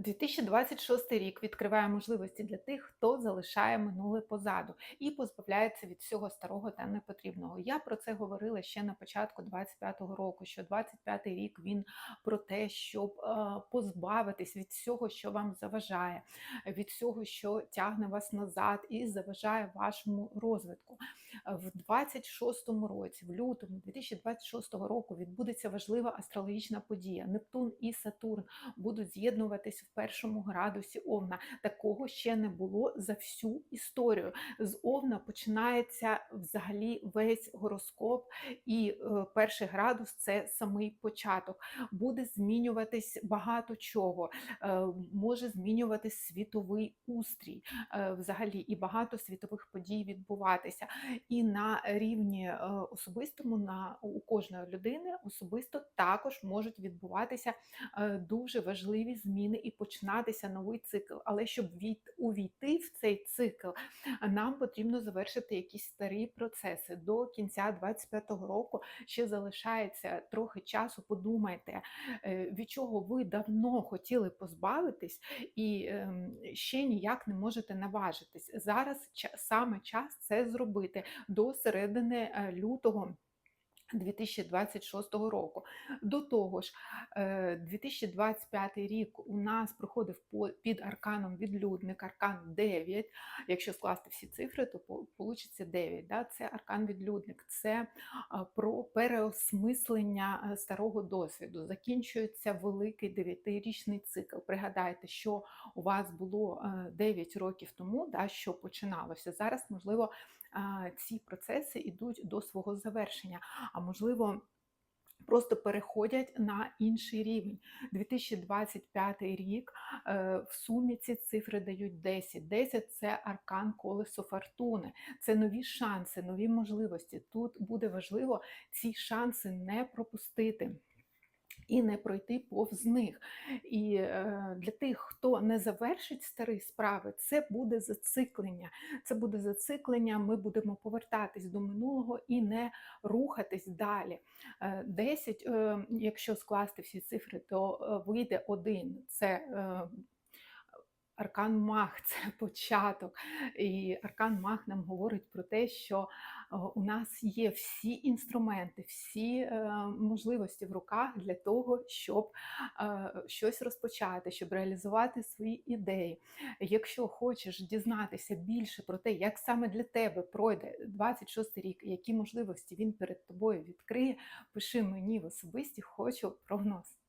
2026 рік відкриває можливості для тих, хто залишає минуле позаду і позбавляється від всього старого та непотрібного. Я про це говорила ще на початку 25-го року. Що 25-й рік він про те, щоб е, позбавитись від всього, що вам заважає, від всього, що тягне вас назад і заважає вашому розвитку. В 26-му році, в лютому 2026 року, відбудеться важлива астрологічна подія. Нептун і Сатурн будуть з'єднуватись в першому градусі Овна. Такого ще не було за всю історію. З Овна починається взагалі весь гороскоп, і е, перший градус це самий початок. Буде змінюватись багато чого, е, може змінюватись світовий устрій е, взагалі, і багато світових подій відбуватися. І на рівні особистому на у кожної людини особисто також можуть відбуватися дуже важливі зміни і починатися новий цикл. Але щоб увійти в цей цикл, нам потрібно завершити якісь старі процеси. До кінця 25-го року ще залишається трохи часу. Подумайте, е, від чого ви давно хотіли позбавитись, і ем, ще ніяк не можете наважитись. Зараз саме час це зробити до середини е, лютого. 2026 року. До того ж, 2025 е, рік у нас проходив під арканом відлюдник, аркан 9. Якщо скласти всі цифри, то вийде 9. Да? Це аркан відлюдник, це е, про переосмислення е, старого досвіду. Закінчується великий дев'ятирічний цикл. Пригадайте, що у вас було 9 років тому, да, що починалося. Зараз, можливо, ці процеси йдуть до свого завершення. А можливо, Просто переходять на інший рівень. 2025 рік е, в сумі ці цифри дають 10. 10 це аркан колесо фортуни, це нові шанси, нові можливості. Тут буде важливо ці шанси не пропустити і не пройти повз них. І е, для тих, хто не завершить старі справи, це буде зациклення. Це буде зациклення, ми будемо повертатись до минулого і не рухатись далі. 10, е, якщо скласти всі цифри, то е, вийде один. Це Аркан Мах це початок. І Аркан Мах нам говорить про те, що е, у нас є всі інструменти, всі е, можливості в руках для того, щоб е, щось розпочати, щоб реалізувати свої ідеї. Якщо хочеш дізнатися більше про те, як саме для тебе пройде 26 рік, які можливості він перед тобою відкриє, пиши мені в особисті, хочу прогноз.